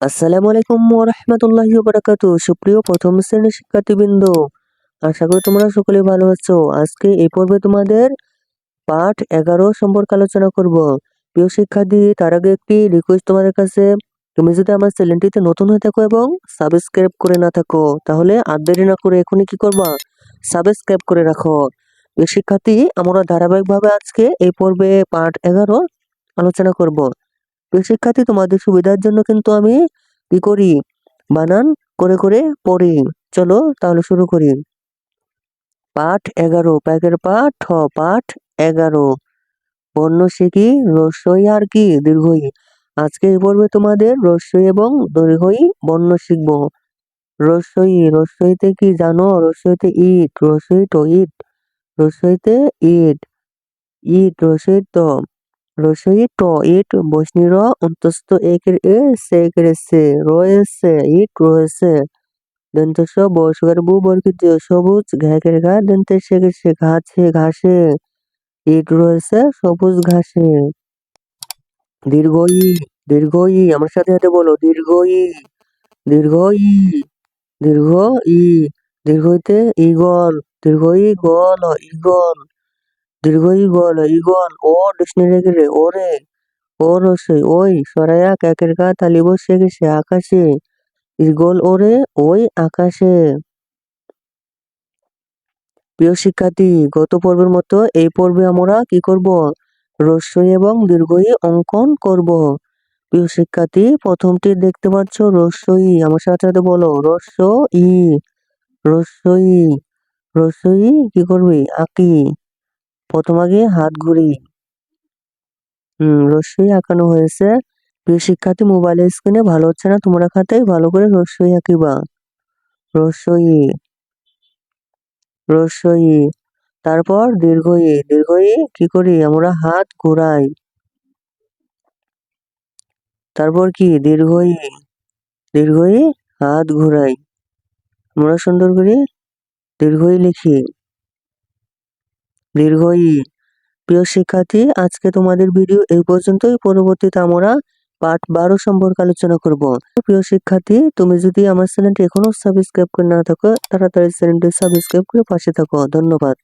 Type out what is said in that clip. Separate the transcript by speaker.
Speaker 1: আসসালামু আলাইকুম রহমতুল্লাহি বারাকাতু সুপ্রিয় প্রথম শ্রেণির শিক্ষার্থীবৃন্দ, আশা করি তোমরা সকলে ভালো আছো। আজকে এই পর্বে তোমাদের পাঠ এগারো সম্পর্কে আলোচনা করব। প্রিয় শিক্ষার্থী, তার আগে একটি রিকোয়েস্ট তোমাদের কাছে। তুমি যদি আমার চ্যানেলটিতে নতুন হয়ে থাকো এবং সাবস্ক্রাইব করে না থাকো, তাহলে আর দেরি না করে এখনই কি করবা? সাবস্ক্রাইব করে রাখো। প্রিয় শিক্ষার্থী, আমরা ধারাবাহিকভাবে আজকে এই পর্বে পাঠ এগারো আলোচনা করব। প্রিয় শিক্ষার্থী, তোমাদের সুবিধার জন্য কিন্তু আমি কি করি? বানান করে করে পড়ি। চলো তাহলে শুরু করি। পাঠ এগারো, প্যাকের পাঠ পাঠ এগারো। বর্ণ শিখি, রস্যই আর কি? দীর্ঘই। আজকে এই পর্বে তোমাদের রস্যই এবং দীর্ঘই বর্ণ শিখব। রস্যই, রস্যইতে কি জানো? রস্যইতে ইট, রস্যই তো ইট। রস্যইতে ইট ইট, রস্যই তো। রসই ট ইট বসনি র অন্তস্থ একের এ সে একের সে রয়েছে ইট রয়েছে দন্তস বসকার বু বর্গিত সবুজ ঘাকের ঘা দন্তে শেখের সে ঘাছে ঘাসে ইট রয়েছে সবুজ ঘাসে দীর্ঘ ই দীর্ঘ ই আমার সাথে সাথে বলো দীর্ঘ ই দীর্ঘ ই দীর্ঘ ই দীর্ঘইতে ইগল দীর্ঘ ই গল ইগল দীর্ঘ ইগল ইগল। ও ডিকশনারি রে ওরে ও রসই ওই সরাইয়া ক্যাকের গা তালি বসে গেছে আকাশে। ইগল, ওরে, ওই আকাশে। প্রিয় শিক্ষার্থী, গত পর্বের মতো এই পর্বে আমরা কি করব? রস্যই এবং দীর্ঘই অঙ্কন করব। প্রিয় শিক্ষার্থী, প্রথমটি দেখতে পাচ্ছ রস্যই আমার সাথে সাথে বলো রস্য ই রস্যই রস্যই কি করবি? আঁকি। প্রথম আগে হাত ঘুরি হুম রস্যই আঁকানো হয়েছে। প্রিয় শিক্ষার্থী মোবাইলের স্ক্রিনে ভালো হচ্ছে না, তোমরা খাতায় ভালো করে রস্যই আঁকিবা। রস্যই রস্যই তারপর দীর্ঘই দীর্ঘই কি করি? আমরা হাত ঘোরাই। তারপর কি? দীর্ঘই দীর্ঘই হাত ঘোরাই। আমরা সুন্দর করে দীর্ঘই লিখি। দীর্ঘই প্রিয় শিক্ষার্থী, আজকে তোমাদের ভিডিও এই পর্যন্তই। পরবর্তীতে আমরা পার্ট বারো সম্পর্কে আলোচনা করব। প্রিয় শিক্ষার্থী, তুমি যদি আমার চ্যানেলটি এখনও সাবস্ক্রাইব করে না থাকো, তাড়াতাড়ি চ্যানেলটি সাবস্ক্রাইব করে পাশে থাকো। ধন্যবাদ।